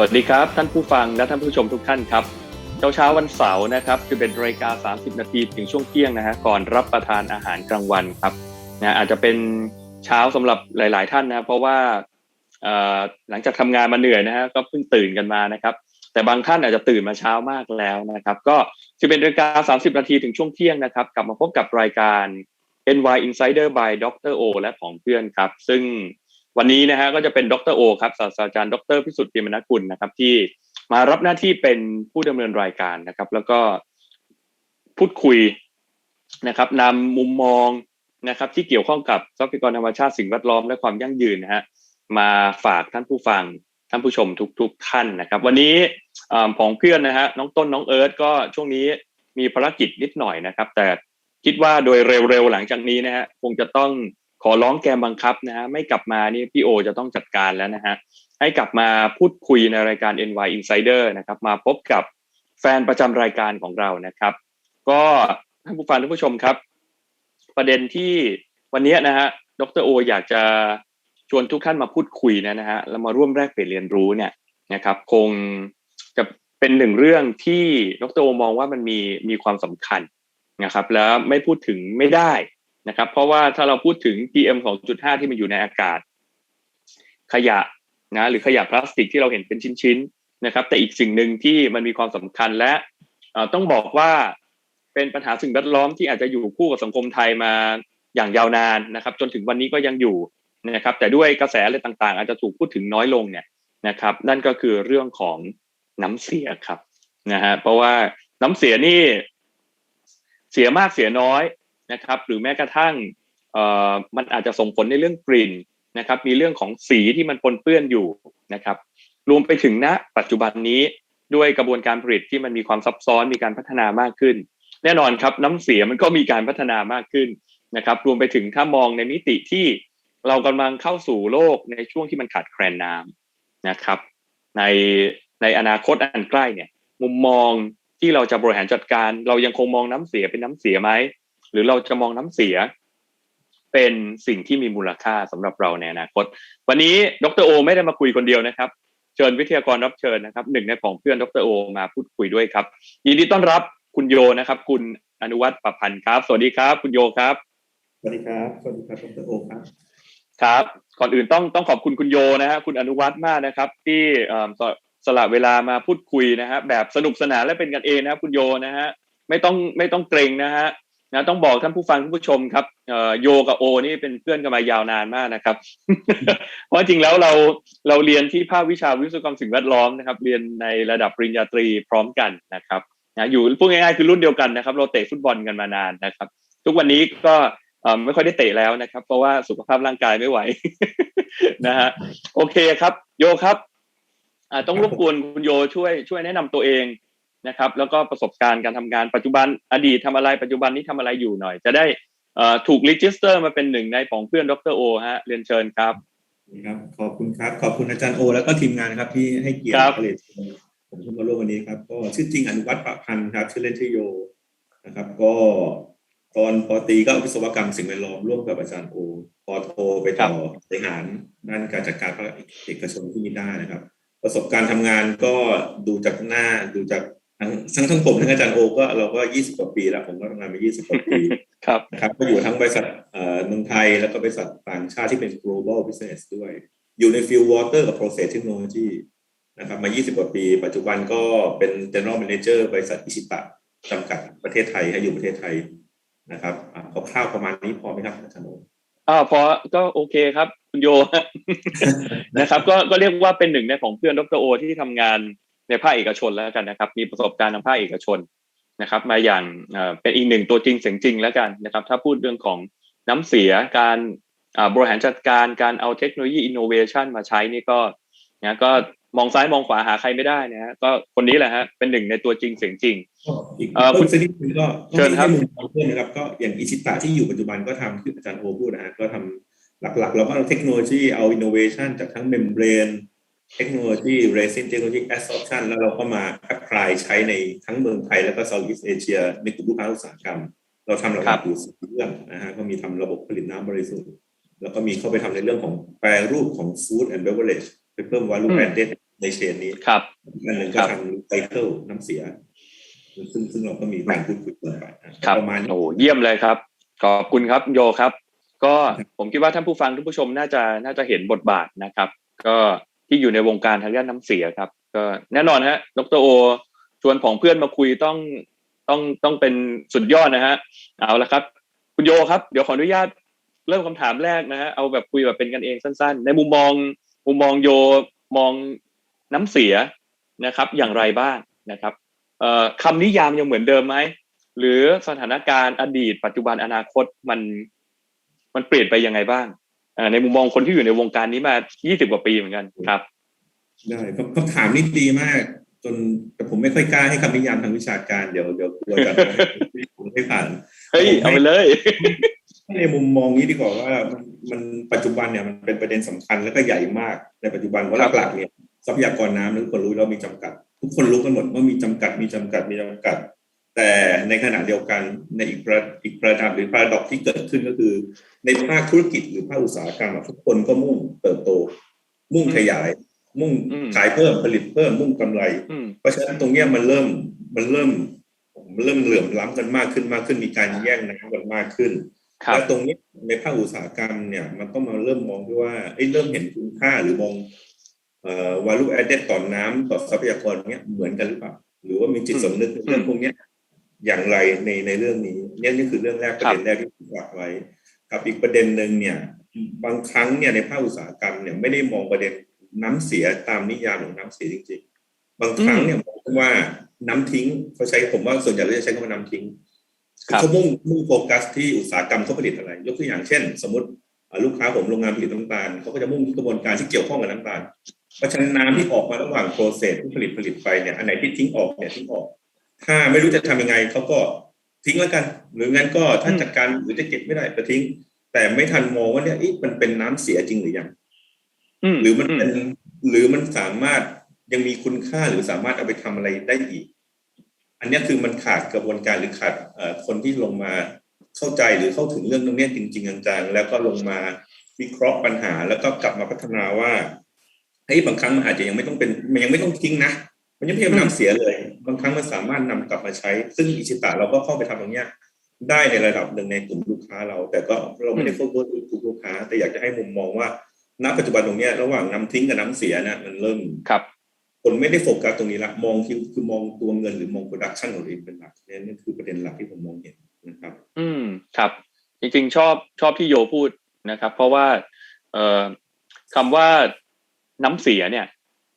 วัสดีครับ ท่านผู้ฟังและท่านผู้ชมทุกท่านครับ เช้าเช้าวันเสาร์นะครับคือเป็นรายการ30 นาทีถึงช่วงเที่ยงนะฮะก่อนรับประทานอาหารกลางวันครับนะอาจจะเป็นเช้าสำหรับหลาย ๆ ท่านนะเพราะว่าหลังจากทำงานมาเหนื่อยนะฮะก็เพิ่งตื่นกันมานะครับ แต่บางท่านอาจจะตื่นมาเช้ามากแล้วนะครับ ก็จะเป็นรายการ30 นาทีถึงช่วงเที่ยงนะครับ กลับมาพบกับรายการ NY Insider by Dr. O และของเพื่อนครับ ซึ่ง วันนี้นะฮะก็จะเป็นดรโอครับศาสตราจารย์ดรพิสุทธิ์เปียมนกุลนะครับ ที่มารับหน้าที่เป็นผู้ดำเนินรายการนะครับ แล้วก็พูดคุยนะครับนำมุมมองนะครับ ที่เกี่ยวข้องกับทรัพยากรธรรมชาติสิ่งแวดล้อมและความยั่งยืนนะฮะมาฝากท่านผู้ฟังท่านผู้ชมทุกๆทท่านนะครับ วันนี้ของเพื่อนนะฮะน้องต้นน้องเอิร์ธก็ช่วงนี้มีภารกิจนิดหน่อยนะครับ แต่คิดว่าโดยเร็วๆหลังจากนี้นะฮะคงจะต้อง ขอร้องแกมบังคับนะฮะไม่กลับมานี่พี่โอจะต้องจัดการแล้วนะฮะให้กลับมาพูดคุยในรายการ NY Insider นะครับ มาพบกับแฟนประจำรายการของเรานะครับ ก็ท่านผู้ฟังท่านผู้ชมครับ ประเด็นที่วันนี้นะฮะดรโอ อยากจะชวนทุกท่านมาพูดคุยนะฮะแล้วมาร่วมแลกเปลี่ยนเรียนรู้เนี่ยนะครับ คงจะเป็นหนึ่งเรื่องที่ดรโอมองว่ามันมีมีความสำคัญนะครับ แล้วไม่พูดถึงไม่ได้ นะครับ เพราะว่าถ้าเราพูดถึง PM 2.5 ที่มันอยู่ในอากาศ ขยะนะหรือขยะพลาสติกที่เราเห็นเป็นชิ้นๆนะครับ แต่อีกสิ่งหนึ่งที่มันมีความสำคัญและต้องบอกว่าเป็นปัญหาสิ่งแวดล้อมที่อาจจะอยู่คู่กับสังคมไทยมาอย่างยาวนานนะครับ จนถึงวันนี้ก็ยังอยู่นะครับ แต่ด้วยกระแสอะไรต่างๆ อาจจะถูกพูดถึงน้อยลงเนี่ยนะครับ นั่นก็คือเรื่องของน้ำเสียครับนะฮะเพราะว่าน้ำเสียนี่เสียมากเสียน้อย นะครับ หรือแม้กระทั่งมันอาจจะส่งผลในเรื่องกลิ่นนะครับ มีเรื่องของสีที่มันปนเปื้อนอยู่นะครับ รวมไปถึงณปัจจุบันนี้ด้วยกระบวนการผลิตที่มันมีความซับซ้อนมีการพัฒนามากขึ้น แน่นอนครับน้ำเสียมันก็มีการพัฒนามากขึ้นนะครับ รวมไปถึงถ้ามองในมิติที่เรากำลังเข้าสู่โลกในช่วงที่มันขาดแคลนน้ำนะครับ ในในอนาคตอันใกล้เนี่ย มุมมองที่เราจะบริหารจัดการ เรายังคงมองน้ำเสียเป็นน้ำเสียไหม หรือเราจะมองน้ำเสีย เป็นสิ่งที่มีมูลค่าสำหรับเราในอนาคต วันนี้ดรโอ ไม่ได้มาคุยคนเดียวนะครับ เชิญวิทยากรรับเชิญนะครับหนึ่งในของเพื่อนดรโอ มาพูดคุยด้วยครับยินดีต้อนรับคุณโยนะครับ คุณอนุวัฒน์ประพันธ์ครับ สวัสดีครับ คุณโยครับสวัสดีครับสวัสดีครับดรโอครับครับก่อนอื่นต้องต้องขอบคุณคุณโยนะฮะคุณอนุวัฒน์มากนะครับ ที่สละเวลามาพูดคุยนะฮะแบบสนุกสนานและเป็นกันเองนะครับคุณโยนะฮะไม่ต้องไม่ต้องเกรงนะฮะ นะต้องบอกท่านผู้ฟังท่านผู้ชมครับโยกับโอนี่เป็นเพื่อนกันมายาวนานมากนะครับ เพราะจริงแล้วเราเราเรียนที่ภาควิชาวิศวกรรมสิ่งแวดล้อมนะครับ เรียนในระดับปริญญาตรีพร้อมกันนะครับนะอยู่พูดง่ายๆคือรุ่นเดียวกันนะครับ เราเตะฟุตบอลกันมานานนะครับ ทุกวันนี้ก็ไม่ค่อยได้เตะแล้วนะครับ เพราะว่าสุขภาพร่างกายไม่ไหวนะฮะโอเคครับ โยครับต้องรบกวนคุณโยช่วยช่วยแนะนำตัวเอง นะครับ แล้วก็ประสบการณ์การทำงานปัจจุบันอดีตทำอะไรปัจจุบันนี้ทำอะไรอยู่หน่อย จะได้ถูกรีจิสเตอร์มาเป็นหนึ่งในของเพื่อนดรโอฮะเรียนเชิญครับครับขอบคุณครับขอบคุณอาจารย์โอ แล้วก็ทีมงานครับที่ให้เกียรติผลิตผมขึ้นมาร่วมวันนี้ครับ ก็ชื่อจริงอนุวัฒน์ประพันธ์ครับ ชื่อเล่นชื่อโยนะครับ ก็ตอนปอตีก็วิศวกรรมสิ่งแวดล้อมร่วมกับอาจารย์โอพอโทไปต่อบริหารด้านการจัดการภาคเอกชนที่นี่ได้นะครับ ประสบการณ์ทำงานก็ดูจากหน้าดูจาก ทั้งทั้งทั้งผมทั้งอาจารย์โอก็เราก็ยี่สิบกว่าปีแล้วผมก็ทำงานมายี่สิบกว่าปีครับนะครับก็อยู่ทั้งบริษัทเมืองไทยแล้วก็บริษัทต่างชาติที่เป็น global business ด้วย อยู่ใน field water กับ process technology นะครับมา 20 กว่าปี ปัจจุบันก็เป็น general manager บริษัทอิชิตะจำกัดประเทศไทยให้อยู่ประเทศไทยนะครับคร่าวๆประมาณนี้พอไหมครับอาจารย์โออ่าพอก็โอเคครับ คุณโยนะครับ ก็ก็เรียกว่าเป็นหนึ่งในของเพื่อนดรโอที่ทำงาน ในภาคเอกชนแล้วกันนะครับ มีประสบการณ์ทางภาคเอกชนนะครับ มาอย่างเป็นอีกหนึ่งตัวจริงเสียงจริงแล้วกันนะครับ ถ้าพูดเรื่องของน้ำเสียการบริหารจัดการการเอาเทคโนโลยีอินโนเวชันมาใช้นี่ก็นะก็มองซ้ายมองขวาหาใครไม่ได้นะฮะก็คนนี้แหละฮะเป็นหนึ่งในตัวจริงเสียงจริงอีกคุณสนิทก็เชิญครับเพื่อนนะครับก็อย่างอิชิตะที่อยู่ปัจจุบันก็ทำที่อาจารย์โอพูดนะฮะก็ทำหลักๆ เราก็เอาเทคโนโลยีเอาอินโนเวชันจากทั้งเมมเบรน เทคโนโลยี resin เทคโนโลยี absorption แล้วเราก็มา apply ใช้ในทั้งเมืองไทย แล้วก็ Southeast Asia ในกลุ่มลูกค้าอุตสาหกรรม เราทำหลักๆอยู่สี่เรื่องนะฮะก็มีทำระบบผลิตน้ำบริสุทธิ์ แล้วก็มีเข้าไปทำในเรื่องของแปรรูปของ food and beverage ไปเพิ่ม value added ในเชนนี้ครับอันหนึ่งคก็รับทางไตเติลน้ำเสีย ซึ่งซึ่งเราก็มีการพูดคุยกันไปอะครับประมาณนี้โอ้เยี่ยมเลยครับ ขอบคุณครับโยครับ ก็ครับผมคิดว่าท่านผู้ฟังท่านผู้ชมน่าจะน่าจะเห็นบทบาทนะครับ ก็ ที่อยู่ในวงการทางด้านน้ำเสียครับ ก็แน่นอนฮะ ดรโอ ชวนของเพื่อนมาคุยต้องต้องต้องเป็นสุดยอดนะฮะ เอาละครับ คุณโยครับ เดี๋ยวขออนุญาตเริ่มคำถามแรกนะฮะ เอาแบบคุยแบบเป็นกันเองสั้นๆ ในมุมมองมุมมองโยมองน้ำเสียนะครับ อย่างไรบ้างนะครับเอ่อคำนิยามยังเหมือนเดิมไหมหรือสถานการณ์อดีต ปัจจุบันอนาคตมันมันเปลี่ยนไปยังไงบ้าง ในมุมมองคนที่อยู่ในวงการนี้มา 20 กว่าปีเหมือนกันครับได้คำคำถามนี้ดีมาก จนแต่ผมไม่ค่อยกล้าให้คำนิยามทางวิชาการเดี๋ยวเดี๋ยวกลัวจะผมไม่ผ่านเฮ้ยเอาไปเลยในมุมมองนี้ดีกว่าว่ามันมันปัจจุบันเนี่ยมันเป็นประเด็นสำคัญและก็ใหญ่มากในปัจจุบันเพราะครับหลักๆเนี่ยทรัพยากรน้ำทุกคนรู้แล้วมีจำกัด ทุกคนรู้กันหมดว่ามีจำกัดมีจำกัดมีจำกัด แต่ในขณะเดียวกันในอีกประอีกประดับหรือประดอกที่เกิดขึ้นก็คือ ในภาคธุรกิจหรือภาคอุตสาหกรรมอะทุกคนก็มุ่งเติบโต มุ่งขยาย มุ่งอืมขายเพิ่มผลิตเพิ่มมุ่งกำไรอืมเพราะฉะนั้นตรงเนี้ยมันเริ่มมันเริ่มมันเริ่มเหลื่อมล้ำกันมากขึ้นมากขึ้นมีการแย่งน้ำกันมากขึ้นครับและตรงนี้ในภาคอุตสาหกรรมเนี่ยมันต้องมาเริ่มมองด้วยว่าเอ้ยเริ่มเห็นคุณค่าหรือมองเอ่อ value added ต่อน้ำต่อทรัพยากรเนี้ยเหมือนกันหรือเปล่าหรือว่ามีจิตสำนึกในเรื่องพวกเนี้ย อย่างไรในในเรื่องนี้เนี่ยนี่คือเรื่องแรกประเด็นแรกที่ผมฝากไว้ ครับอีกประเด็นหนึ่งเนี่ย บางครั้งเนี่ยในภาคอุตสาหกรรมเนี่ยไม่ได้มองประเด็นน้ำเสียตามนิยามของน้ำเสียจริง ๆ บางครั้งเนี่ยมองว่าน้ำทิ้งเขาใช้ผมว่าส่วนใหญ่เราจะใช้คำว่าน้ำทิ้งครับเขามุ่งมุ่งโฟกัสที่อุตสาหกรรมเขาผลิตอะไร ยกตัวอย่างเช่น สมมติอ่าลูกค้าผมโรงงานผลิตน้ำตาลเขาก็จะมุ่งที่กระบวนการที่เกี่ยวข้องกับน้ำตาลเพราะฉะนั้นน้ำที่ออกมาระหว่างโปรเซสที่ผลิตผลิตไปเนี่ยอันไหนที่ทิ้งออกเนี่ยทิ้งออก ถ้าไม่รู้จะทำยังไงเขาก็ทิ้งแล้วกัน หรืองั้นก็ถ้าอืมจัดการหรือจะเก็บไม่ได้ก็ทิ้ง แต่ไม่ทันมองว่าเนี่ยเอ๊ะมันเป็นน้ำเสียจริงหรือยังอืมหรือมันเป็นหรือมันสามารถยังมีคุณค่าหรือสามารถเอาไปทำอะไรได้อีก อันเนี้ยคือมันขาดกระบวนการหรือขาดเอ่อคนที่ลงมาเข้าใจหรือเข้าถึงเรื่องตรงเนี้ยจริง ๆ จังๆแล้วก็ลงมาวิเคราะห์ปัญหา แล้วก็กลับมาพัฒนาว่าเฮ้ยบางครั้งมันอาจจะยังไม่ต้องเป็นมันยังไม่ต้องทิ้งนะมันยังไม่ใช่น้ำเสียเลย บางครั้งมันสามารถนำกลับมาใช้ ซึ่งอิชิตะเราก็เข้าไปทำตรงเนี้ยได้ในระดับหนึ่งในกลุ่มลูกค้าเรา แต่ก็เราไม่ได้โฟกัสทุกลูกค้า แต่อยากจะให้มุมมองว่าณปัจจุบันตรงเนี้ยระหว่างน้ำทิ้งกับน้ำเสียเนี่ยมันเริ่มครับคนไม่ได้โฟกัสตรงนี้ละมองคือคือมองตัวเงินหรือมองโปรดักชันของตัวเองเป็นหลักเนี่ยนี่คือประเด็นหลักที่ผมมองเห็นนะครับ อืมครับ จริงๆชอบชอบที่โยพูดนะครับ เพราะว่าเอ่อคำว่าน้ำเสียเนี่ย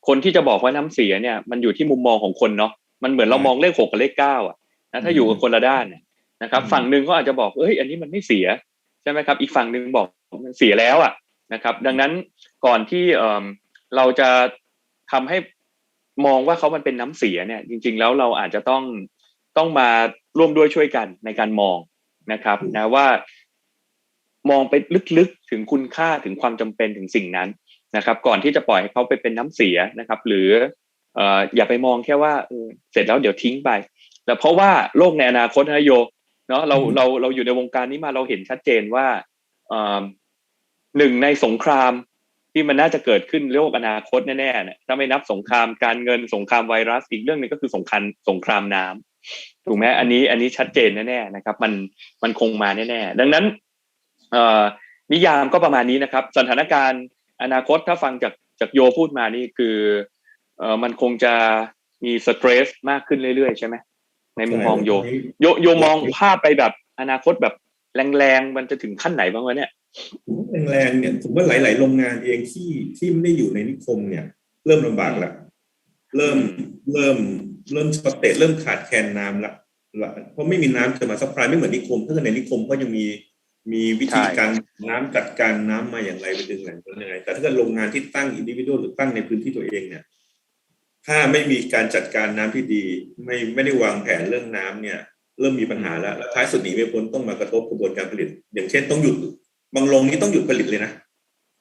คนที่จะบอกว่าน้ำเสียเนี่ย มันอยู่ที่มุมมองของคนเนาะ มันเหมือนเรามองเลขหกกับเลขเก้าอะนะถ้าอยู่กับคนละด้านเนี่ยนะครับอืมฝั่งหนึ่งก็อาจจะบอกเอ้ยอันนี้มันไม่เสียใช่ไหมครับ อีกฝั่งหนึ่งบอกมันเสียแล้วอะนะครับ ดังนั้นก่อนที่เอ่อเราจะทำให้มองว่าเขามันเป็นน้ำเสียเนี่ย จริง ๆ แล้วเราอาจจะต้องต้องมาร่วมด้วยช่วยกันในการมองนะครับ นะว่ามองไปลึกๆถึงคุณค่าถึงความจำเป็นถึงสิ่งนั้นนะครับ ก่อนที่จะปล่อยให้เขาไปเป็นน้ำเสียนะครับ หรือเอ่ออย่าไปมองแค่ว่าเออเสร็จแล้วเดี๋ยวทิ้งไป แต่เพราะว่าโลกในอนาคตนะโยเนาะเราอืมเราเราอยู่ในวงการนี้มาเราเห็นชัดเจนว่าเอ่อหนึ่งในสงครามที่มันน่าจะเกิดขึ้นโลกอนาคตแน่ๆเนี่ยถ้าไม่นับสงครามการเงินสงครามไวรัสอีกเรื่องหนึงก็คือสงครามสงครามน้ำถูกไหมอันนี้อันนี้ชัดเจนแน่ๆนะครับ มันมันคงมาแน่ๆดังนั้นเอ่อนิยามก็ประมาณนี้นะครับ สถานการณ์อนาคตถ้าฟังจากจากโยพูดมานี่คือ เอ่อมันคงจะมีสเตรสมากขึ้นเรื่อยๆใช่ไหมในมุมมองโยโยโยมองภาพไปแบบอนาคตแบบแรงๆมันจะถึงขั้นไหนบ้างวะเนี่ยแรงๆเนี่ยผมว่าหลาย ๆ โรงงานเองที่ที่ไม่ได้อยู่ในนิคมเนี่ย เริ่มลำบากละเริ่มเริ่มเริ่มช็อตเตจเริ่มขาดแคลนน้ำละละเพราะไม่มีน้ำจะมาซัพพลายไม่เหมือนนิคมถ้าเกิดในนิคมก็ยังมีมีวิธีใช่การน้ำจัดการน้ำมาอย่างไรไปดึงแหล่งน้ำยังไงแต่ถ้าเกิดโรงงานที่ตั้งอินดิวิ a l หรือตั้งในพื้นที่ตัวเองเนี่ย ถ้าไม่มีการจัดการน้ำที่ดี ไม่ไม่ได้วางแผนเรื่องน้ำเนี่ย เริ่มมีปัญหาแล้วแล้วท้ายสุดหนีไม่พ้นต้องมากระทบกระบวนการผลิต อย่างเช่นต้องหยุดบางโรงนี้ต้องหยุดผลิตเลยนะ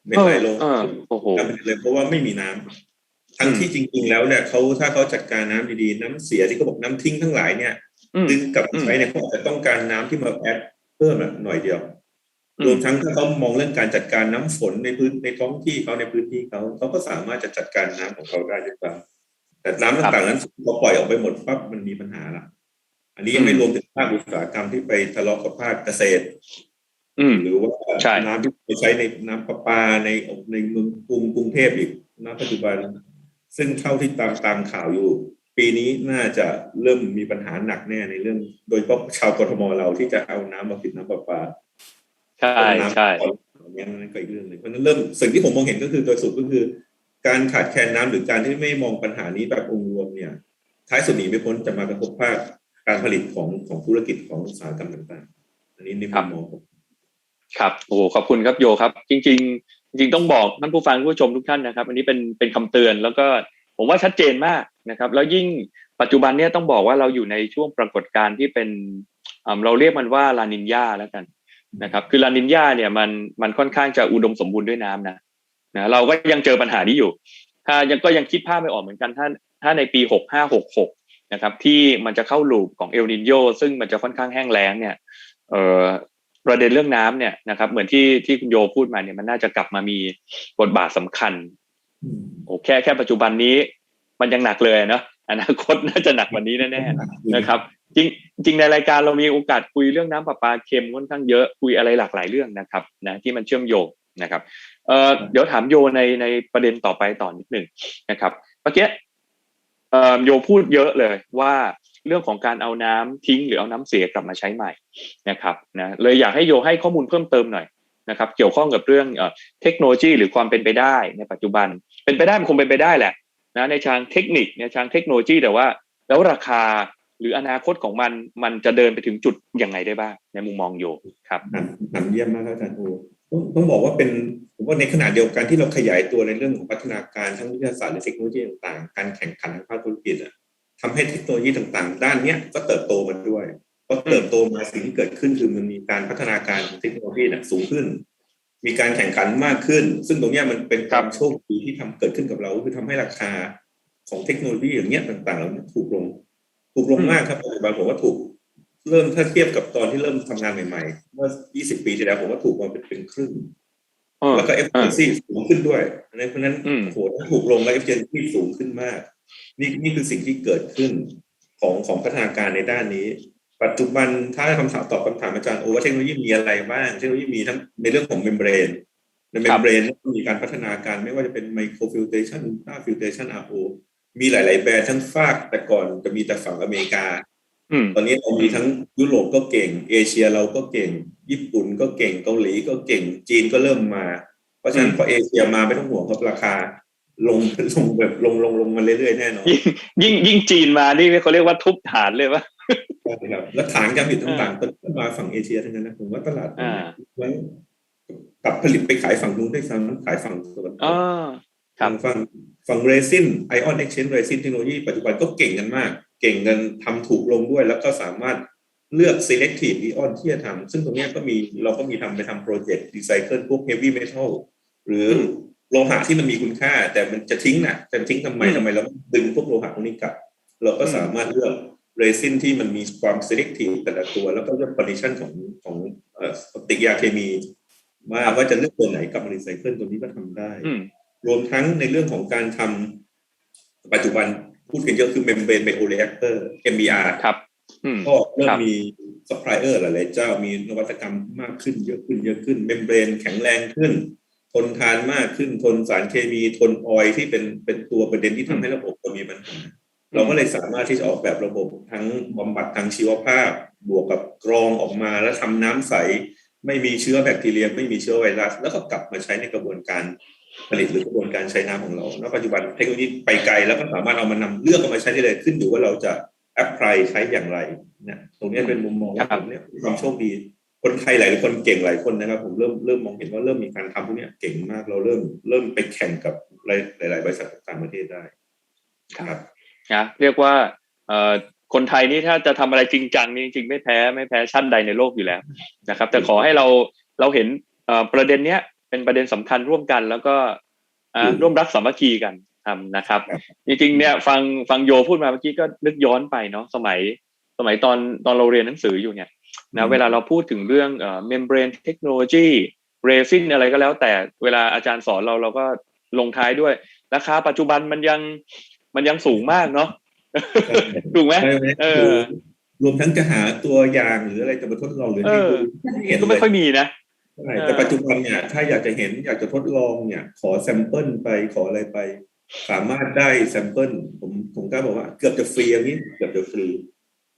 เป็นหลายโรงเออโอ้โหการผลิตเลยเพราะว่าไม่มีน้ำทั้งที่จริง ๆ แล้วเนี่ยเขาถ้าเขาจัดการน้ำดีๆน้ำเสียที่เขาบอกน้ำทิ้งทั้งหลายเนี่ยอืมดึงกลับมาใช้เนี่ยเขาอาจจะต้องการน้ำที่มาแอดเพิ่มอะหน่อยเดียวอืมรวมทั้งถ้าเขามองเรื่องการจัดการน้ำฝนในพื้นในท้องที่เขาในพื้นที่เขาเขาก็สามารถจะจัดการน้ำของเขาได้หรือเปล่า แต่น้ำต่างๆนั้นพอปล่อยออกไปหมดปั๊บมันมีปัญหาละอันนี้ยังไม่รวมถึงภาคอุตสาหกรรมที่ไปทะเลาะกับภาคเกษตรอืมหรือว่าใช่น้ำที่ไปใช้ในน้ำประปาในในเมืองกรุงกรุงเทพอีกณปัจจุบัน ซึ่งเท่าที่ตามตามข่าวอยู่ ปีนี้น่าจะเริ่มมีปัญหาหนักแน่ในเรื่อง โดยเฉพาะชาวกทมเราที่จะเอาน้ำมาผลิตน้ำประปาใช่ใช่อย่างนี้นั่นก็อีกเรื่องหนึ่งเพราะฉะนั้นเริ่มสิ่งที่ผมมองเห็นก็คือโดยสรุปก็คือ การขาดแคลนน้ำหรือการที่ไม่มองปัญหานี้แบบองค์รวมเนี่ย ท้ายสุดหนีไม่พ้นจะมากระทบภาคการผลิตของของธุรกิจของอุตสาหกรรมต่างๆ อันนี้ในมุมมองครับโอ้ขอบคุณครับโยครับ จริง ๆ จริงต้องบอกท่านผู้ฟังผู้ชมทุกท่านนะครับ อันนี้เป็นเป็นคำเตือนแล้วก็ผมว่าชัดเจนมากนะครับ แล้วยิ่งปัจจุบันเนี้ยต้องบอกว่าเราอยู่ในช่วงปรากฏการณ์ที่เป็นเราเรียกมันว่าลานินยาแล้วกันนะครับ คือลานินยาเนี่ยมันมันค่อนข้างจะอุดมสมบูรณ์ด้วยน้ำนะ นะเราก็ยังเจอปัญหานี้อยู่ ถ้ายังก็ยังคิดภาพไม่ออกเหมือนกันถ้าถ้าในปีหกห้าหกหกนะครับที่มันจะเข้าลูปของเอลนินโยซึ่งมันจะค่อนข้างแห้งแล้งเนี่ยเอ่อประเด็นเรื่องน้ำเนี่ยนะครับ เหมือนที่ที่คุณโยพูดมาเนี่ยมันน่าจะกลับมามีบทบาทสำคัญอืมโอ้แค่แค่ปัจจุบันนี้ มันยังหนักเลยเนาะอนาคตน่าจะหนักกว่านี้แน่ๆนะครับ จริงจริงในรายการเรามีโอกาสคุยเรื่องน้ำประปาเค็มค่อนข้างเยอะคุยอะไรหลากหลายเรื่องนะครับนะที่มันเชื่อมโยง นะครับเเดี๋ยวถามโยในในประเด็นต่อไปต่อนิดหนึ่งนะครับเมื่อกี้โยพูดเยอะเลยว่าเรื่องของการเอาน้ำทิ้งหรือเอาน้ำเสียกลับมาใช้ใหม่นะครับนะเลยอยากให้โยให้ข้อมูลเพิ่มเติมหน่อยนะครับ เกี่ยวข้องกับเรื่องเทคโนโลยี หรือความเป็นไปได้ในปัจจุบัน เป็นไปได้มันคงเป็นไปได้แหละนะในทางเทคนิคในทางเทคโนโลยีแต่ว่า แล้วราคาหรืออนาคตของมันมันจะเดินไปถึงจุดยังไงได้บ้างในมุมมองโยครับถามถามเยี่ยมมากครับอาจารย์โอ ต้องบอกว่าเป็นผมว่าในขณะเดียวกันที่เราขยายตัวในเรื่องของพัฒนาการทั้งวิทยาศาสตร์และเทคโนโลยีต่างๆ การแข่งขันทางภาคธุรกิจอะทำให้เทคโนโลยีต่างๆ ด้านเนี้ยก็เติบโตมาด้วยพอเติบโตมาสิ่งที่เกิดขึ้นคือมันมีการพัฒนาการเทคโนโลยีน่ะสูงขึ้น มีการแข่งขันมากขึ้น ซึ่งตรงเนี้ยมันเป็นความโชคดีที่ทำเกิดขึ้นกับเราคือทำให้ราคาของเทคโนโลยีอย่างเงี้ยต่างๆเราถูกลง ถูกลงมากครับปัจจุบันผมว่าถูก เริ่มถ้าเทียบกับตอนที่เริ่มทำงานใหม่ๆ เมื่อ 20 ปีที่แล้วผมว่าถูกมาเป็นเป็นครึ่งเออแล้วก็ efficiency สูงขึ้นด้วยอันนั้นเพราะฉะนั้นอืมโหถ้าถูกลงแล้ว efficiency สูงขึ้นมาก นี่นี่คือสิ่งที่เกิดขึ้นของของพัฒนาการในด้านนี้ ปัจจุบันถ้าคำถามตอบคำถามอาจารย์โอว่าเทคโนโลยีมีอะไรบ้าง เทคโนโลยีมีทั้งในเรื่องของ membrane ใน membrane มีการพัฒนาการไม่ว่าจะเป็น microfiltration ultra filtration RO มีหลาย ๆ แบรนด์ทั้งฝากแต่ก่อนจะมีแต่ฝั่งอเมริกาอืม ตอนนี้เรามีทั้งยุโรปก็เก่ง เอเชียเราก็เก่ง ญี่ปุ่นก็เก่งเกาหลีก็เก่งจีนก็เริ่มมา เพราะฉะนั้นอืมพอเอเชียมาไม่ต้องห่วงครับราคา ลงลงแบบลงลงลงมาเรื่อยๆแน่นอนยิ่งยิ่งจีนมานี่เขาเรียกว่าทุบฐานเลยว่าครับแล้วฐานการผลิตต่างๆตอนนี้มาฝั่งเอเชียทั้งนั้นนะผมว่าตลาดอ่าไว้กลับผลิตไปขายฝั่งนู้นได้ซ้ำขายฝั่งตะวันตอ๋อกครับฝั่งฝั่งเรซินไอออนเอ็กชแนนเรซินเทคโนโลยีปัจจุบันก็เก่งกันมากเก่งกันทำถูกลงด้วย แล้วก็สามารถเลือก selective ion ที่จะทำซึ่งตรงเนี้ยก็มีเราก็มีทำไปทำโปรเจกต์รีไซเคิลพวก heavy metal หรืออมโลหะที่มันมีคุณค่า แต่มันจะทิ้งน่ะจะทิ้งทำไมอืมทำไมเราไม่ดึงพวกโลหะพวกนี้กลับ เราก็อืมสามารถเลือกเรซินที่มันมีความ selective แต่ละตัว แล้วก็เลือก condition ของของเอ่อปฏิกิริยาเคมีว่าว่าจะเลือกตัวไหนกลับมารีไซเคิลตัวนี้ก็ทำได้อืมรวมทั้งในเรื่องของการทำปัจจุบัน พูดกันเยอะคือ membrane bioreactor MBR ครับอืมก็เริ่คมรับมีซัพพลายเออร์หลายๆเจ้ามีนวัตกรรมมากขึ้นเยอะขึ้นเยอะขึ้น membrane แข็งแรงขึ้น ทนทานมากขึ้นทนสารเคมีทนออยล์ที่เป็นเป็นตัวประเด็นที่ทำให้ระบบเรามีปัญหาเราก็เลยสามารถที่จะออกแบบระบบทั้งบำบัดทางชีวภาพ บวกกับกรองออกมาแล้วทำน้ำใส ไม่มีเชื้อแบคทีเรีย ไม่มีเชื้อไวรัส แล้วก็กลับมาใช้ในกระบวนการ ผลิตหรือกระบวนการใช้น้ำของเราณปัจจุบันเทคโนโลยีไปไกลแล้วก็สามารถเอามานำเลือกเอามาใช้ได้เลยขึ้นอยู่ว่าเราจะแอพพลายใช้อย่างไรเนี่ยตรงนี้เป็นมุมมองว่าครับผมเนี่ยมีความโชคดีคนไทยหลายคนเก่งหลายคนนะครับ ผมเริ่มเริ่มมองเห็นว่าเริ่มมีการทำพวกเนี้ยเก่งมากเราเริ่มเริ่มไปแข่งกับหลายหลาย ๆ บริษัทต่างประเทศได้ครับนะเรียกว่าเอ่อคนไทยนี่ถ้าจะทำอะไรจริงจังนี่จริงๆไม่แพ้ไม่แพ้ชาติใดในโลกอยู่แล้วนะครับ แต่ขอให้เราเราเห็นเอ่อประเด็นเนี้ย เป็นประเด็นสำคัญร่วมกัน แล้วก็อ่าอืมร่วมรักสามัคคีกันทำนะครับครับ จริงๆเนี่ยฟังฟังโยพูดมาเมื่อกี้ก็นึกย้อนไปเนาะสมัยสมัยตอนตอนเราเรียนหนังสืออยู่เนี่ยนะเวลาเราพูดถึงเรื่องเอ่อ membrane technology resin อะไรก็แล้ว แต่เวลาอาจารย์สอนเราเราก็ลงท้ายด้วย ราคาปัจจุบันมันยังมันยังสูงมากเนาะถูกไหมใช่ไหมเออรวมทั้งจะหาตัวอย่างหรืออะไรจะมาทดลองหรือเอให้อดูไม่เห็นก็เลไม่ยค่อยมีนะ ใช่แต่ปัจจุบันเนี่ยถ้าอยากจะเห็นอยากจะทดลองเนี่ย ขอแซมเปิลไปขออะไรไป สามารถได้แซมเปิลผมผมกล้าบอกว่าเกือบจะฟรีอย่างนี้เกือบจะฟรี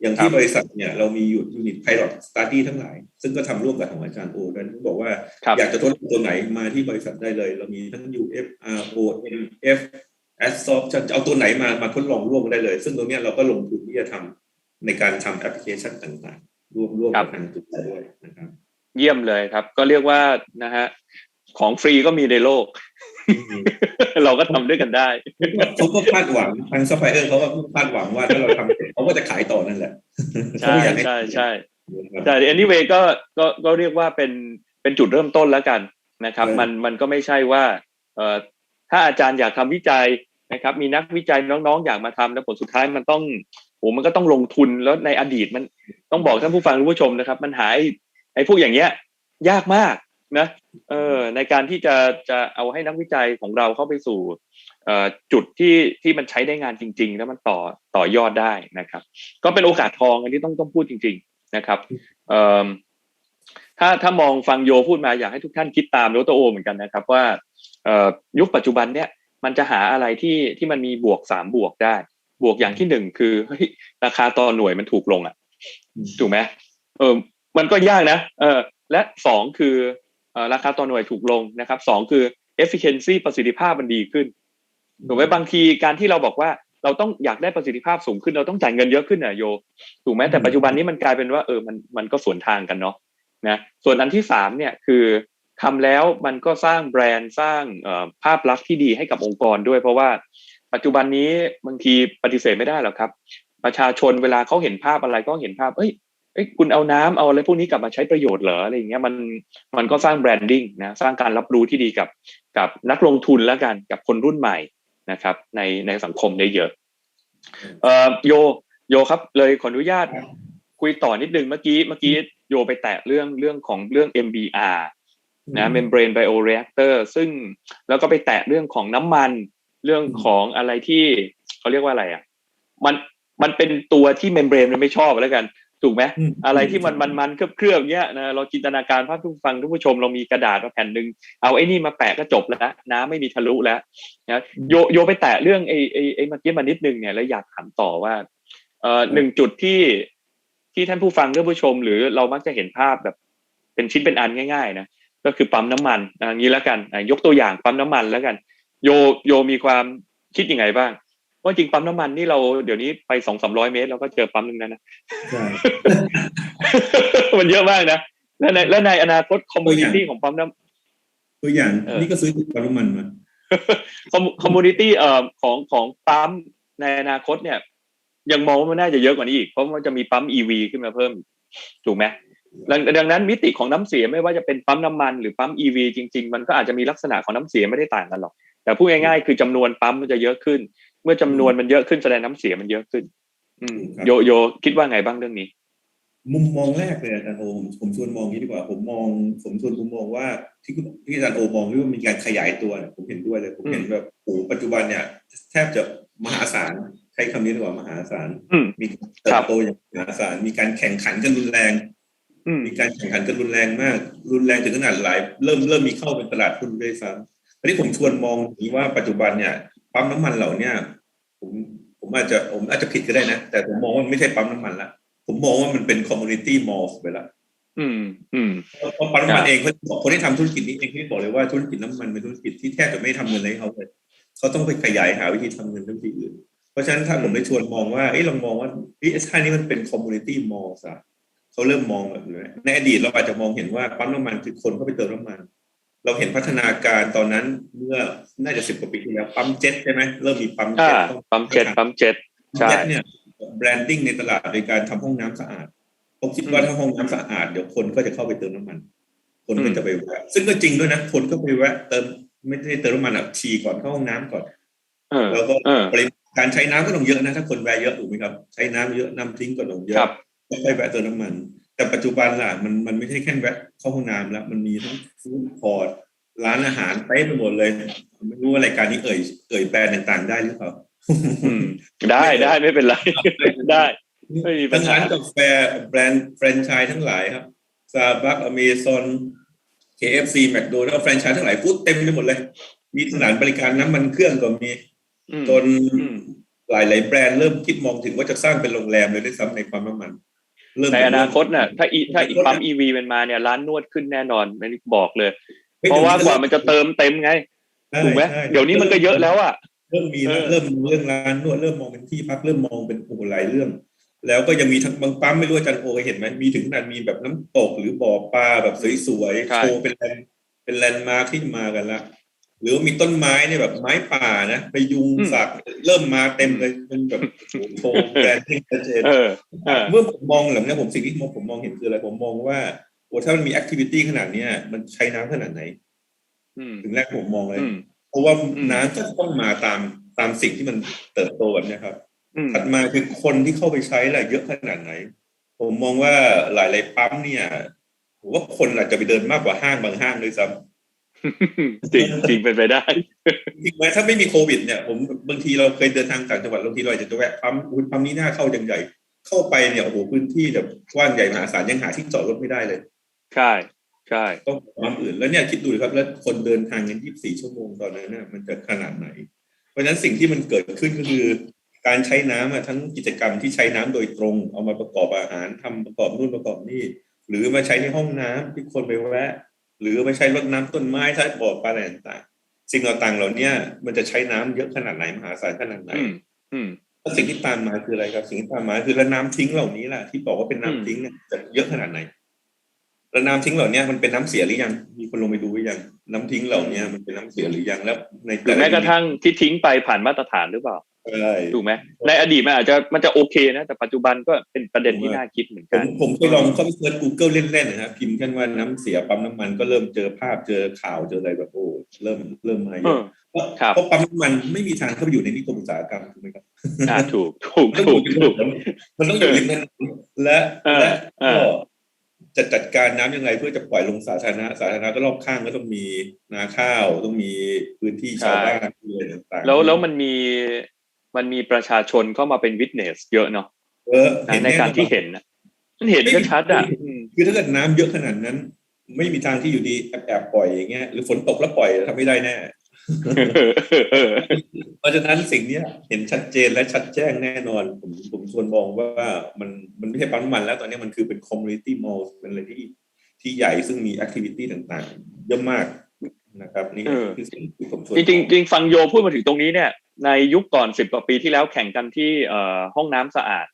อย่างที่ครับบริษัทเนี่ยเรามีอยู่ยูนิตไพลอตสตาร์ดี้ทั้งหลาย ซึ่งก็ทำร่วมกับทางอาจารย์โอด้วยเขาบอกว่าครับอยากจะทดลองตัวไหนมาที่บริษัทได้เลย เรามีทั้ง UF RO MF Adsorption จะเอาตัวไหนมามาทดลองร่วมกันได้เลย ซึ่งตรงเนี้ยเราก็ลงทุนที่จะทำในการทำแอปพลิเคชันต่างๆ ร่วมร่วมครักับบทางจุดด้วยนะครับ เยี่ยมเลยครับ ก็เรียกว่านะฮะของฟรีก็มีในโลก เราก็ทำด้วยกันได้เขาก็คาดหวังทางซัพพลายเออร์เขาก็คาดหวังว่าถ้าเราทำเสร็จเขาก็จะขายต่อนั่นแหละใช่เขาอยากห้ใช่ใช่นะครับแต่ anyway ก็ก็ก็เรียกว่าเป็นเป็นจุดเริ่มต้นแล้วกันนะครับเออมันมันก็ไม่ใช่ว่าเอ่อถ้าอาจารย์อยากทำวิจัยนะครับ มีนักวิจัยน้องๆ อยากมาทำแล้วผลสุดท้ายมันต้องโอ้มันก็ต้องลงทุนแล้วในอดีตมันต้องบอกท่านผู้ฟังท่านผู้ชมนะครับ มันหาย ไอ้พวกอย่างเงี้ยยากมากนะเออในการที่จะจะเอาให้นักวิจัยของเราเข้าไปสู่เออจุดที่ที่มันใช้ได้งานจริง ๆ แล้วมันต่อต่อยอดได้นะครับ ก็เป็นโอกาสทองอันนี้ต้องต้องพูดจริง ๆนะครับเออถ้าถ้ามองฟังโยพูดมาอยากให้ทุกท่านคิดตามโนโตโอเหมือนกันนะครับ ว่าเออยุคปัจจุบันเนี่ยมันจะหาอะไรที่ที่มันมีบวกสามบวกได้ บวกอย่างที่หนึ่งคือเฮ้ยราคาต่อหน่วยมันถูกลงอะถูกไหมเออ มันก็ยากนะเออและสองคือเอ่อราคาต่อหน่วยถูกลงนะครับสองคือ efficiency ประสิทธิภาพมันดีขึ้นถูกไหมบางทีการที่เราบอกว่าเราต้องอยากได้ประสิทธิภาพสูงขึ้นเราต้องจ่ายเงินเยอะขึ้นน่ะโยถูกไหมแต่ปัจจุบันนี้มันกลายเป็นว่าเออมันมันก็สวนทางกันเนาะนะส่วนอันที่สามเนี่ยคือทำแล้วมันก็สร้างแบรนด์สร้างเอ่อภาพลักษณ์ที่ดีให้กับองค์กรด้วย เพราะว่าปัจจุบันนี้บางทีปฏิเสธไม่ได้หรอกครับ ประชาชนเวลาเขาเห็นภาพอะไรก็เห็นภาพ เอ้ย เอ้ยคุณเอาน้ำเอาอะไรพวกนี้กลับมาใช้ประโยชน์เหรออะไรอย่างเงี้ยมันมันก็สร้างแบรนดิ้งนะสร้างการรับรู้ที่ดีกับกับนักลงทุนแล้วกันกับคนรุ่นใหม่นะครับในในสังคมได้เยอะเอ่อโยโยครับ เลยขออนุญาตคุยต่อนิดนึงเมื่อกี้เมื่อกี้โยไปแตะเรื่องเรื่องของเรื่อง MBR นะ membrane bioreactor ซึ่งแล้วก็ไปแตะเรื่องของน้ำมัน เรื่องของอะไรที่เขาเรียกว่าอะไรอะ มันมันเป็นตัวที่ membrane มันไม่ชอบแล้วกัน ถูกไหมอืมอะไรที่มันมันมันเคลือบเคลือบๆเงี้ยนะเราจินตนาการภาพทุกฟังทุกผู้ชมเรามีกระดาษมาแผ่นหนึ่งเอาไอ้นี่มาแปะก็จบแล้วน้ำไม่มีทะลุแล้วนะโยโยไปแตะเรื่องไอ้ไอ้ไอ้เมื่อกี้มานิดนึงเนี่ยแล้วอยากถามต่อว่าเอ่อหนึ่งจุดที่ที่ท่านผู้ฟังท่านผู้ชม หรือเรามักจะเห็นภาพแบบ เป็นชิ้นเป็นอันง่าย ๆ นะก็คือปั๊มน้ำมันอ่างี้แล้วกันอะยกตัวอย่างปั๊มน้ำมันแล้วกัน โยโยมีความคิดยังไงบ้าง ว่าจริงปั๊มน้ำมันนี่เราเดี๋ยวนี้ไปสองสามร้อยเมตรเราก็เจอปั๊มหนึ่งแล้วนะใช่มันเยอะมากนะและในและในอนาคตคอมมูนิตี้ของปั๊มน้ำตัวอย่างเออนี่ก็ซื้อจากปั๊มน้ำมันมาคอมมูนิตี้เอ่อของของปั๊มในอนาคตเนี่ย ยังมองว่ามันน่าจะเยอะกว่านี้อีกเพราะมันจะมีปั๊ม EV ขึ้นมาเพิ่มถูกไหมดังดังนั้นมิติของน้ำเสียไม่ว่าจะเป็นปั๊มน้ำมันหรือปั๊ม EV จริง ๆ มันก็อาจจะมีลักษณะของน้ำเสียไม่ได้ต่างกันหรอก แต่พูดง่ายๆ คือจำนวนปั๊มมันจะเยอะขึ้น เมื่อจำนวนมันเยอะขึ้นแสดงน้ำเสียมันเยอะขึ้น อืมโยโยคิดว่าไงบ้างเรื่องนี้ มุมมองแรกเลยอาจารย์โอผมผมชวนมองนี้ดีกว่า ผมมองผมชวนผมมองว่าที่คุณที่อาจารย์โอมองที่ว่ามีการขยายตัวเนี่ยผมเห็นด้วยเลยผมเห็นแบบโอ้โหปัจจุบันเนี่ย แทบจะมหาศาลใช้คำนี้ดีกว่ามหาศาลอืมมีการเติบโตอย่างมหาศาลมีการแข่งขันกันรุนแรงอืมมีการแข่งขันกันรุนแรงมาก รุนแรงถึงขนาดหลาย เริ่มเริ่มมีเข้าเป็นตลาดหุ้นด้วยซ้ำอันนี้ผมชวนมองอย่างนี้ว่าปัจจุบันเนี่ย ปั๊มน้ำมันเหล่าเนี่ยผมผมอาจจะผมอาจจะผิดก็ได้นะ แต่ผมมองว่ามันไม่ใช่ปั๊มน้ำมันละผมมองว่ามันเป็นคอมมูนิตี้มอลล์ไปละอืมอืมเพราะปั๊มน้ำมันเองเขาบอกคนที่ทำธุรกิจนี้เองเขาบอกเลยว่าธุรกิจน้ำมันเป็นธุรกิจที่แทบจะไม่ทำเงินให้เขาเลยเขาต้องไปขยายหาวิธีทำเงินด้วยวิธีอื่น เพราะฉะนั้นถ้าผมได้ชวนมองว่าเอ้ยลองมองว่าเอ้ยท่านี้มันเป็นคอมมูนิตี้มอลล์ซะเขาเริ่มมองแบบนี้ในอดีตเราอาจจะมองเห็นว่าปั๊มน้ำมันคือคนเข้าไปเติมน้ำมัน เราเห็นพัฒนาการตอนนั้นเมื่อน่าจะสิบกว่าปีที่แล้วปั๊มเจ็ตใช่ไหมเริ่มมีปั๊มอ่าเจ็ตต้องปั๊มเจ็ดปั๊มเจ็ดใช่เจ็ตเนี่ยแบรนดิ้งในตลาดโดยการทำห้องน้ำสะอาดผมคิดว่าถ้าห้องน้ำสะอาดเดี๋ยวคนก็จะเข้าไปเติมน้ำมัน คนก็จะไปแวะซึ่งก็จริงด้วยนะคนก็ไปแวะเติมไม่ได้เติมน้ำมันอะฉี่ก่อนเข้าห้องน้ำก่อนเออแล้วก็เออปริมาณการใช้น้ำก็ต้องเยอะนะถ้าคนแวะเยอะถูกไหมครับ ใช้น้ำเยอะน้ำทิ้งก็ต้องเยครัอะบไม่ค่อยแวะเติมน้ำมัน แต่ปัจจุบันล่ะมันมันไม่ใช่แค่แวะเข้าห้องน้ำแล้ว มันมีทั้งฟู้ดคอร์ทร้านอาหารเต็มไปหมดเลย ไม่รู้ว่ารายการนี้เอ่ยเอ่ยแบรนด์ต่างๆ ได้หรือเปล่าอืมได้ได้ไม่เป็นไรได้ไม่มีปัญทั้งหาร้านกาแฟแบรนด์แฟรนไชส์ทั้งหลายครับซาบักอเมซอน KFC แมคโดนัลด์แฟรนไชส์ทั้งหลายฟู้ดเต็มไปหมดเลย มีสถานบริการน้ำมันเครื่องก็มีอืมจนอืมหลายหลายๆแบรนด์เริ่มคิดมองถึงว่าจะสร้างเป็นโรงแรมเลยด้วยซ้ำในความน้ำมันเริ่ม ในอนาคตน่ะ ถ้าอีถ้าอีปั๊มอีวีมันมาเนี่ยร้านนวดขึ้นแน่นอนไม่บอกเลย เพราะว่ากว่ามันจะเติมเต็มไงใช่ถูกไหมใช่เดี๋ยวนี้มันก็เยอะแล้วอะเริ่มมีแล้วเออเริ่มมองเรื่องร้านนวดเริ่มมองเป็นที่พักเริ่มมองเป็นโอ้โหหลายเรื่อง แล้วก็ยังมีทั้งบางปั๊มไม่รู้อาจารย์โอเคยเห็นไหมมีถึงขนาดมีแบบน้ำตกหรือบ่อปลาแบบสวยๆใช่โชว์เป็นแลนด์เป็นแลนด์มาร์คที่มากันละ หรือว่ามีต้นไม้เนี่ยแบบไม้ป่านะไปยุงสักเริ่มมาเต็มเลยเป็นแบบโอ้โหโชว์แบรนด์ที่ชัดเจนเออเออเมื่อผมมองหลังเนี่ยผมสิ่งที่ผมมองเห็นคืออะไรผมมองว่าโอ้ถ้ามันมีแอคทิวิตี้ขนาดเนี้ยมันใช้น้ำขนาดไหนอืมถึงแรกผมมองเลยอืมเพราะว่าอืมน้ำจะต้องมาตามตามสิ่งที่มันเติบโตแบบเนี้ยครับอืมถัดมาคือคนที่เข้าไปใช้แหละเยอะขนาดไหน ผมมองว่าหลายๆปั๊มเนี่ยผมว่าคนอาจจะไปเดินมากกว่าห้างบางห้างด้วยซ้ จริงจริงเป็นไปได้ำจริงไหมถ้าไม่มีโควิดเนี่ยผมบางทีเราเคยเดินทางต่างจังหวัดบางทีเราอาจจะแวะปั๊มอุ้ยปั๊มนี้น่าเข้าจังใหญ่เข้าไปเนี่ยโอ้โหพื้นที่แบบกว้างใหญ่มหาศาลยังหาที่จอดรถไม่ได้เลย ใช่ใช่ต้องปั๊มอื่นแล้วเนี่ยคิดดูดิครับแล้วคนเดินทางกัน24ชั่วโมงตอนนั้นเนี่ยมันจะขนาดไหน เพราะฉะนั้นสิ่งที่มันเกิดขึ้นก็คือ การใช้น้ำอะทั้งกิจกรรมที่ใช้น้ำโดยตรง เอามาประกอบอาหารทำประกอบนู่นประกอบนี่หรือมาใช้ในห้องน้ำที่คนไปแวะ หรือมาใช้รดน้ำต้นไม้ถ้าบ่อปลาอะไรต่างๆสิ่งต่างๆเหล่าเนี้ยมันจะใช้น้ำเยอะขนาดไหนมหาศาลขนาดไหนอืมอืมแล้วสิ่งที่ตามมาคืออะไรครับ สิ่งที่ตามมาคือแล้วน้ำทิ้งเหล่านี้แหละที่บอกว่าเป็นน้ำอืมทิ้งเนี่ยจะเยอะขนาดไหนแล้วน้ำทิ้งเหล่านี้มันเป็นน้ำเสียหรือยัง มีคนลงไปดูหรือยัง น้ำทิ้งเหล่านี้มันเป็นน้ำเสียหรือยังแล้วในหรือแม้กระทั่งที่ทิ้งไปผ่านมาตรฐานหรือเปล่าใช่ ถูกไหมในอดีตมันอาจจะมันจะโอเคนะ แต่ปัจจุบันก็เป็นประเด็นที่น่าคิดเหมือนผกัมนผมไปลองเข้าไปเซิร์ช Google เล่นๆนะครับพิมพ์แค่ว่าน้ำเสียปั๊มน้ำมันก็เริ่มเจอภาพเจอข่าวเจออะไรแบบโอ้เริ่มเริ่มมาเยเออะอเพราะครับเพราะปั๊มน้ำมันไม่มีทางเข้าไปอยู่ในนิคมอุตสาหกรรมถูกไหมครับอ่าถูกถูกมันต้องถูอกยู่ถูกมันต้องอยู่ริมถนนและเออและเอก็อจะจัดการน้ำยังไงเพื่อจะปล่อยลงสาธารณะสาธารณะก็รอบข้างก็ต้องมีนาข้าวต้องมีพื้นที่ชาวบ้านอะไรต่างๆแล้วแล้วมันมี มันมีประชาชนเข้ามาเป็นวิ t เนส เยอะเนาะเออนะเห็นในการที่แอเห็นนะมันเห็นชัดๆอะอืมคือถ้าเกิดน้ำเยอะขนาดนั้น ไม่มีทางที่อยู่ดีแอบแอบปล่อยอย่างเงี้ยหรือฝนตกแล้วปล่อยทำไม่ได้แน่เออเพราะฉะนั้นสิ่งเนี้ยเห็นชัดเจนและชัดแจ้งแน่นอน ผมผมชวนมองว่ามันมันไม่ใช่ปั๊มน้ำมันแล้วตอนนี้มันคือเป็น community mall เป็นอะไรที่ที่ใหญ่ซึ่งมี activity ต่างๆ เยอะมาก นะครับนี่เออคือสิ่งที่ผมชวนจริงๆจริงๆฟังโยพูดมาถึงตรงนี้เนี่ย ในยุคก่อนสิบกว่าปีที่แล้วแข่งกันที่เอ่อห้องน้ำสะอาด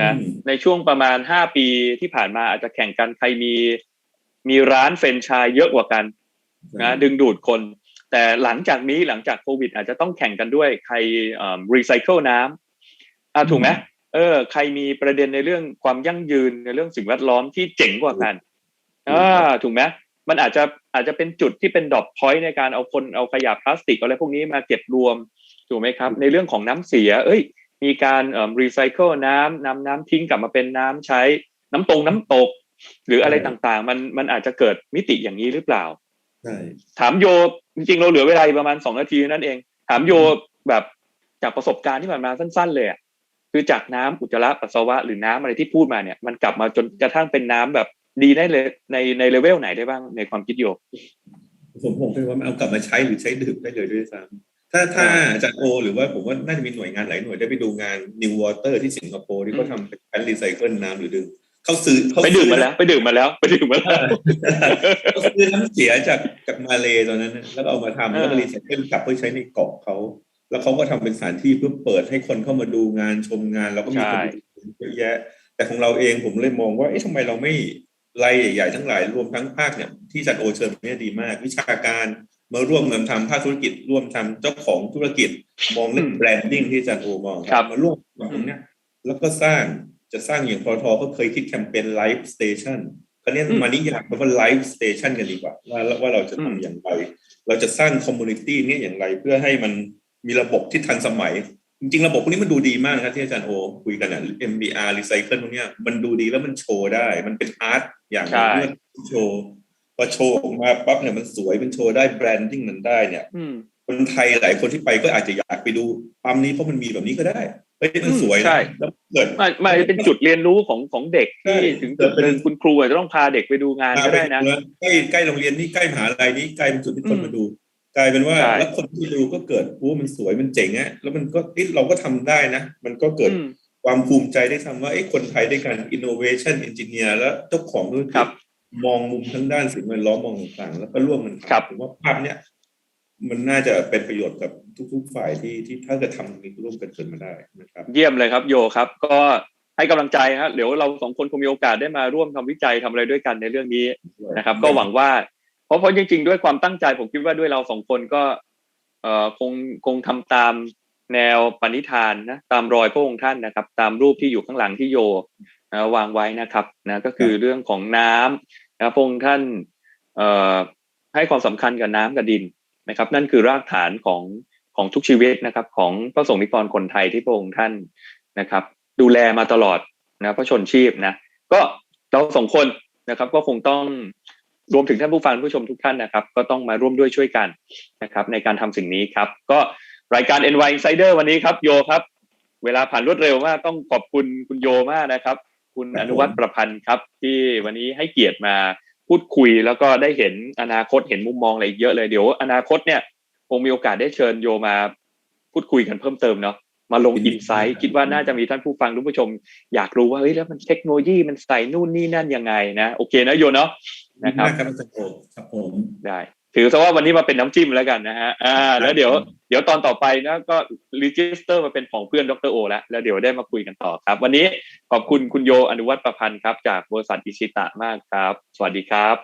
นะอืมในช่วงประมาณห้าปีที่ผ่านมาอาจจะแข่งกันใครมีมีร้านเฟรนไชส์เยอะกว่ากันนะดึงดูดคน แต่หลังจากนี้หลังจากโควิด อาจจะต้องแข่งกันด้วยใครรีไซเคิลน้ำอ่าถูกไหมเออ ใครมีประเด็นในเรื่องความยั่งยืนในเรื่องสิ่งแวดล้อมที่เจ๋งกว่ากันอ่าถูกไหม มันอาจจะอาจจะเป็นจุดที่เป็นดอปพอยต์ในการเอาคนเอาขยะพลาสติกอะไรพวกนี้มาเก็บรวมถูกไหมครับ ในเรื่องของน้ำเสีย เอ้ย มีการรีไซเคิลน้ำนำน้ำทิ้งกลับมาเป็นน้ำใช้ น้ำตรงน้ำตก หรืออะไรต่างๆ มันมันอาจจะเกิดมิติอย่างนี้หรือเปล่าใช่ถามโยจริงๆเราเหลือเวลาอีกประมาณสองนาทีนั่นเอง ถามโยแบบจากประสบการณ์ที่ผ่านมาสั้น ๆ เลยอะคือจากน้ำอุจจาระปัสสาวะหรือน้ำอะไรที่พูดมาเนี่ย มันกลับมาจนกระทั่งเป็นน้ำแบบ ดีได้เลยในในเลเวลไหนได้บ้างในความคิดโยผมผมคิดว่ามันเอากลับมาใช้หรือใช้ดื่มได้เลยด้วยซ้ำถ้าถ้าอาจารย์โอ หรือว่าผมว่าน่าจะมีหน่วยงานหลายหน่วยได้ไปดูงาน New Water ที่สิงคโปร์ที่เขาทำเป็นการรีไซเคิลน้ำหรือดึงเขาซื้อเขาไปซื้อดื่มมาแล้ว ไปดื่มมาแล้วไปดื่มมาแล้วเขาซื้อน้ำเสียจากจากมาเลตอนนั้นนะแล้วก็เอามาทำแล้วก็อ่ารีไซเคิลกลับเพื่อใช้ในเกาะเขาแล้วเขาก็ทำเป็นสถานที่เพื่อเปิดให้คนเข้ามาดูงานชมงาน แล้วก็มีคนดูเยอะแยะ แต่ของเราเองผมเลยมองว่าเอ๊ะทำไมเราไม่ ไล่ใหญ่ๆทั้งหลายรวมทั้งภาคเนี่ยที่จัดโอเชิญเนี่ยดีมาก วิชาการมาร่วมกันทำภาคธุรกิจร่วมทำเจ้าของธุรกิจมองเรื่องแบรนดิ้งที่อาจารย์โอมองครับมาร่วมกับตรงเนี้ยแล้วก็สร้างจะสร้างอย่างพอทอก็เคยคิดแคมเปญไลฟ์สเตชันคราวนี้มานิยามคำว่าไลฟ์สเตชันกันดีกว่าว่าว่าเราจะทำอย่างไร เราจะสร้างคอมมูนิตี้เนี่ยอย่างไรเพื่อให้มันมีระบบที่ทันสมัย จริงๆ ระบบพวกนี้มันดูดีมากนะครับที่อาจารย์โอคุยกันอะ MBR Recycle พวกเนี้ยมันดูดีแล้วมันโชว์ได้ มันเป็นอาร์ตอย่างหนึ่งใช่เรื่องโชว์พอโชว์ออกมาปั๊บเนี่ยมันสวยเป็นโชว์ได้แบรนดิ้งมันได้เนี่ยอืมคนไทยหลายคนที่ไปก็อาจจะอยากไปดูปั๊มนี้เพราะมันมีแบบนี้ก็ได้เฮ้ยมันสวยใช่นะแล้วเกิดมันมันเป็นจุดเรียนรู้ของของเด็กที่ใช่ถึงจุดหนึ่งคุณครูอาจจะต้องพาเด็กไปดูงานก็ได้นะใกล้ใกล้โรงเรียนนี่ใกล้มหาลัยนี้ใกล้เป็นจุดที่คนอืมมาดู กลายเป็นว่าใช่แล้วคนที่ดูก็เกิดโอ้มันสวยมันเจ๋งอะแล้วมันก็เอ๊ะเราก็ทำได้นะ มันก็เกิดอืมความภูมิใจได้ทำว่าเอ้คนไทยด้วยกัน innovation engineer แล้วเจ้าของธุรกิครัจบมองมุมทั้งด้านสิ่งแวดล้อมมองต่างๆ แล้วก็ร่วมกันทำครับผมว่าภาพเนี้ยมันน่าจะเป็นประโยชน์กับทุก ๆ ฝ่ายที่ที่ถ้าเกิดทำตรงนี้ร่วมกันเกิดมาได้นะครับ เยี่ยมเลยครับโยครับ ก็ให้กำลังใจครับเดี๋ยวเราสองคนคงมีโอกาสได้มาร่วมทำวิจัยทำอะไรด้วยกันในเรื่องนี้นะครับ ก็หวังว่าเพ ราะเพราะจริงๆด้วยความตั้งใจผมคิดว่าด้วยเราสองคนก็เอ่อคงคงทำตามแนวปณิธานนะตามรอยพระองค์ท่านนะครับ ตามรูปที่อยู่ข้างหลังที่โยนะวางไว้นะครับนะก็คือเรื่องของน้ำนะพระองค์ท่านเอ่อให้ความสำคัญกับน้ำกับดินนะครับ นั่นคือรากฐานของของทุกชีวิตนะครับ ของพระสงฆ์นิกรคนไทยที่พระองค์ท่านนะครับ ดูแลมาตลอดนะพระชนชีพนะก็เราสองคนนะครับ ก็คงต้อง รวมถึงท่านผู้ฟังผู้ชมทุกท่านนะครับก็ต้องมาร่วมด้วยช่วยกันนะครับในการทำสิ่งนี้ครับ ก็รายการ NY Insider วันนี้ครับโยครับ เวลาผ่านรวดเร็วมากต้องขอบคุณคุณโยมากนะครับ คุณอนุวัฒน์ประพันธ์ครับ ที่วันนี้ให้เกียรติมาพูดคุยแล้วก็ได้เห็นอนาคตเห็นมุมมองอะไรเยอะเลยเดี๋ยว อนาคตเนี่ยคงมีโอกาสได้เชิญโยมาพูดคุยกันเพิ่มเติมเนาะ มาลงอินไซต์คิดว่าน่าจะมีท่านผู้ฟังท่านผู้ชม อยากรู้ว่าเฮ้ยแล้วมันเทคโนโลยีมันใส่นู่นนี่นั่นยังไงนะโอเคนะโยเนาะนะครับครับอาจารย์โอครับผมได้ถือซะว่าวันนี้มาเป็นน้ำจิ้มแล้วกันนะฮะ อ่า แล้วเดี๋ยว เดี๋ยวตอนต่อไปนะก็รีจิสเตอร์มาเป็นของเพื่อนดรโอแล้ว แล้วเดี๋ยวได้มาคุยกันต่อครับ วันนี้ขอบคุณคุณโยอนุวัฒน์ประพันธ์ครับ จากบริษัทอิชิตะมากครับ สวัสดีครับ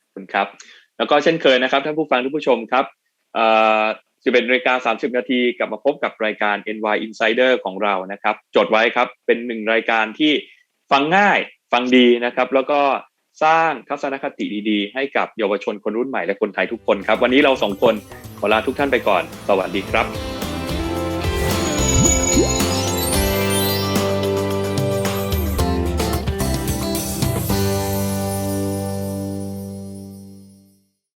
ขอบคุณครับ แล้วก็เช่นเคยนะครับท่านผู้ฟังท่านผู้ชมครับเอ่อ 11นาฬิกา30 นาทีกลับมาพบกับรายการ NY Insider ของเรานะครับ จดไว้ครับเป็นหนึ่งรายการที่ฟังง่ายฟังดีนะครับ แล้วก็สร้างทัศนคติดีๆ ให้กับเยาวชนคนรุ่นใหม่และคนไทยทุกคนครับ วันนี้เราสองคนขอลาทุกท่านไปก่อน สวัสดีครับ